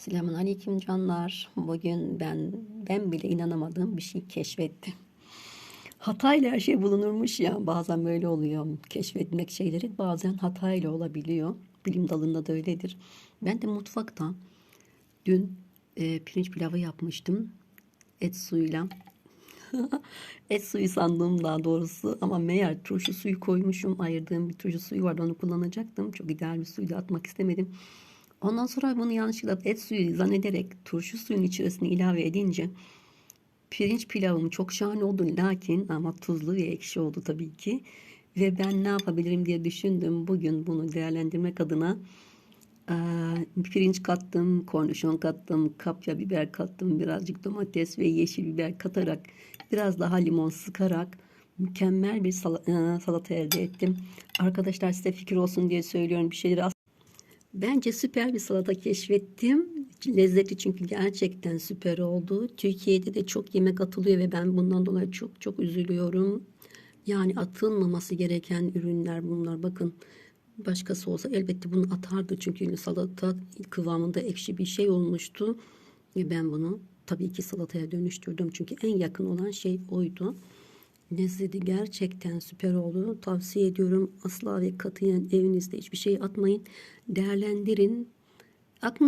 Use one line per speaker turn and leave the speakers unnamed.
Selamun aleyküm canlar. Bugün ben ben bile inanamadığım bir şey keşfettim. Hatayla her şey bulunurmuş ya. Bazen böyle oluyor. Keşfetmek şeyleri bazen hatayla olabiliyor. Bilim dalında da öyledir. Ben de mutfakta dün e, pirinç pilavı yapmıştım. Et suyuyla. Et suyu sandım daha doğrusu ama meğer turşu suyu koymuşum. Ayırdığım bir turşu suyu vardı onu kullanacaktım. Çok ideal bir suyu da atmak istemedim. Ondan sonra bunu yanlışlıkla et suyu zannederek turşu suyun içerisine ilave edince pirinç pilavım çok şahane oldu lakin ama tuzlu ve ekşi oldu tabii ki. Ve ben ne yapabilirim diye düşündüm. Bugün bunu değerlendirmek adına eee, pirinç kattım, kornişon kattım, kapya biber kattım, birazcık domates ve yeşil biber katarak biraz daha limon sıkarak mükemmel bir sala- eee, salata elde ettim. Arkadaşlar size fikir olsun diye söylüyorum bir şeyleri Bence süper bir salata keşfettim. Lezzetli çünkü gerçekten süper oldu. Türkiye'de de çok yemek atılıyor ve ben bundan dolayı çok çok üzülüyorum. Yani atılmaması gereken ürünler bunlar. Bakın başkası olsa elbette bunu atardı. Çünkü salata kıvamında ekşi bir şey olmuştu. Ve ben bunu tabii ki salataya dönüştürdüm. Çünkü en yakın olan şey oydu. Lezzeti gerçekten süper oldu. Tavsiye ediyorum. Asla ve katiyen evinizde hiçbir şey atmayın. Değerlendirin. Aklınıza